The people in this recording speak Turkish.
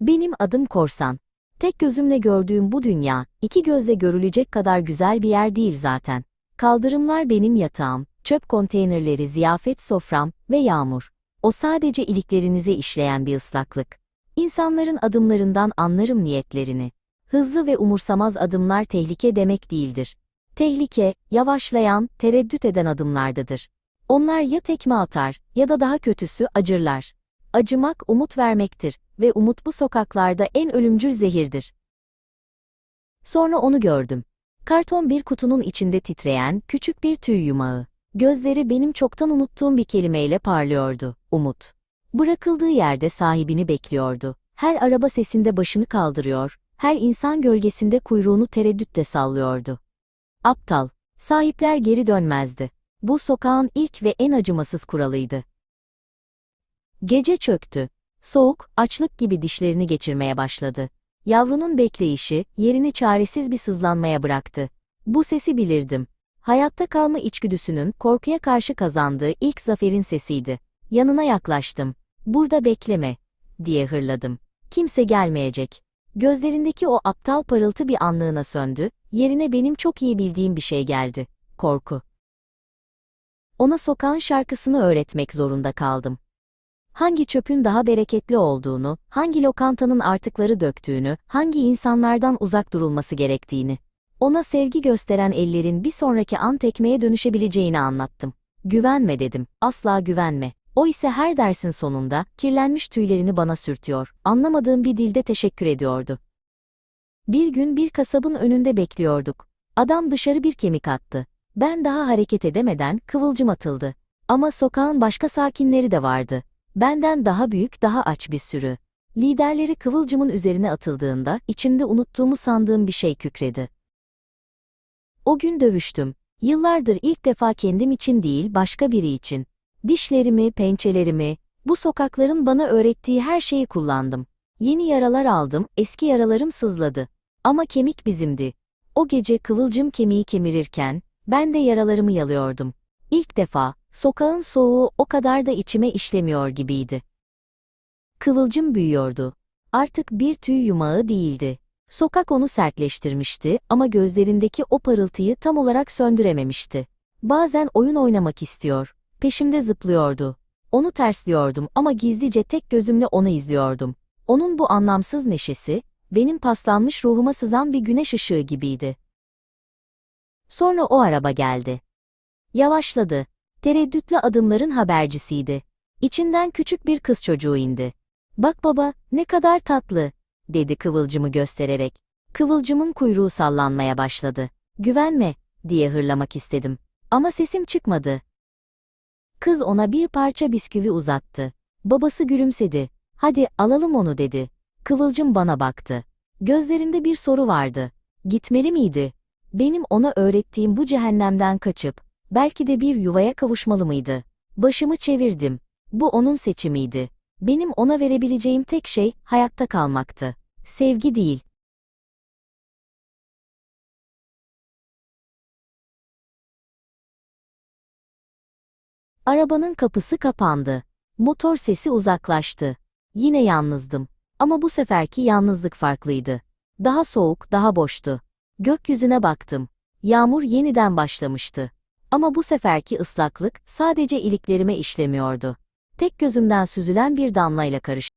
Benim adım Korsan. Tek gözümle gördüğüm bu dünya, iki gözle görülecek kadar güzel bir yer değil zaten. Kaldırımlar benim yatağım, çöp konteynerleri ziyafet sofram ve yağmur. O sadece iliklerinize işleyen bir ıslaklık. İnsanların adımlarından anlarım niyetlerini. Hızlı ve umursamaz adımlar tehlike demek değildir. Tehlike, yavaşlayan, tereddüt eden adımlardadır. Onlar ya tekme atar ya da daha kötüsü acırlar. Acımak umut vermektir ve umut bu sokaklarda en ölümcül zehirdir. Sonra onu gördüm. Karton bir kutunun içinde titreyen küçük bir tüy yumağı. Gözleri benim çoktan unuttuğum bir kelimeyle parlıyordu, umut. Bırakıldığı yerde sahibini bekliyordu. Her araba sesinde başını kaldırıyor, her insan gölgesinde kuyruğunu tereddütle sallıyordu. Aptal, sahipler geri dönmezdi. Bu sokağın ilk ve en acımasız kuralıydı. Gece çöktü. Soğuk, açlık gibi dişlerini geçirmeye başladı. Yavrunun bekleyişi, yerini çaresiz bir sızlanmaya bıraktı. Bu sesi bilirdim. Hayatta kalma içgüdüsünün korkuya karşı kazandığı ilk zaferin sesiydi. Yanına yaklaştım. Burada bekleme, diye hırladım. Kimse gelmeyecek. Gözlerindeki o aptal parıltı bir anlığına söndü, yerine benim çok iyi bildiğim bir şey geldi. Korku. Ona sokağın şarkısını öğretmek zorunda kaldım. Hangi çöpün daha bereketli olduğunu, hangi lokantanın artıkları döktüğünü, hangi insanlardan uzak durulması gerektiğini. Ona sevgi gösteren ellerin bir sonraki an tekmeye dönüşebileceğini anlattım. Güvenme dedim, asla güvenme. O ise her dersin sonunda, kirlenmiş tüylerini bana sürtüyor, anlamadığım bir dilde teşekkür ediyordu. Bir gün bir kasabın önünde bekliyorduk. Adam dışarı bir kemik attı. Ben daha hareket edemeden kıvılcım atıldı. Ama sokağın başka sakinleri de vardı. Benden daha büyük, daha aç bir sürü. Liderleri kıvılcımın üzerine atıldığında içimde unuttuğumu sandığım bir şey kükredi. O gün dövüştüm. Yıllardır ilk defa kendim için değil başka biri için. Dişlerimi, pençelerimi, bu sokakların bana öğrettiği her şeyi kullandım. Yeni yaralar aldım, eski yaralarım sızladı. Ama kemik bizimdi. O gece kıvılcım kemiği kemirirken, ben de yaralarımı yalıyordum. İlk defa, sokağın soğuğu o kadar da içime işlemiyor gibiydi. Kıvılcım büyüyordu. Artık bir tüy yumağı değildi. Sokak onu sertleştirmişti ama gözlerindeki o parıltıyı tam olarak söndürememişti. Bazen oyun oynamak istiyor, peşimde zıplıyordu. Onu tersliyordum ama gizlice tek gözümle onu izliyordum. Onun bu anlamsız neşesi, benim paslanmış ruhuma sızan bir güneş ışığı gibiydi. Sonra o araba geldi. Yavaşladı. Tereddütlü adımların habercisiydi. İçinden küçük bir kız çocuğu indi. Bak baba, ne kadar tatlı, dedi kıvılcımı göstererek. Kıvılcımın kuyruğu sallanmaya başladı. Güvenme, diye hırlamak istedim. Ama sesim çıkmadı. Kız ona bir parça bisküvi uzattı. Babası gülümsedi. Hadi alalım onu dedi. Kıvılcım bana baktı. Gözlerinde bir soru vardı. Gitmeli miydi? Benim ona öğrettiğim bu cehennemden kaçıp, belki de bir yuvaya kavuşmalı mıydı? Başımı çevirdim. Bu onun seçimiydi. Benim ona verebileceğim tek şey, hayatta kalmaktı. Sevgi değil. Arabanın kapısı kapandı. Motor sesi uzaklaştı. Yine yalnızdım. Ama bu seferki yalnızlık farklıydı. Daha soğuk, daha boştu. Gökyüzüne baktım. Yağmur yeniden başlamıştı. Ama bu seferki ıslaklık sadece iliklerime işlemiyordu. Tek gözümden süzülen bir damlayla karıştı.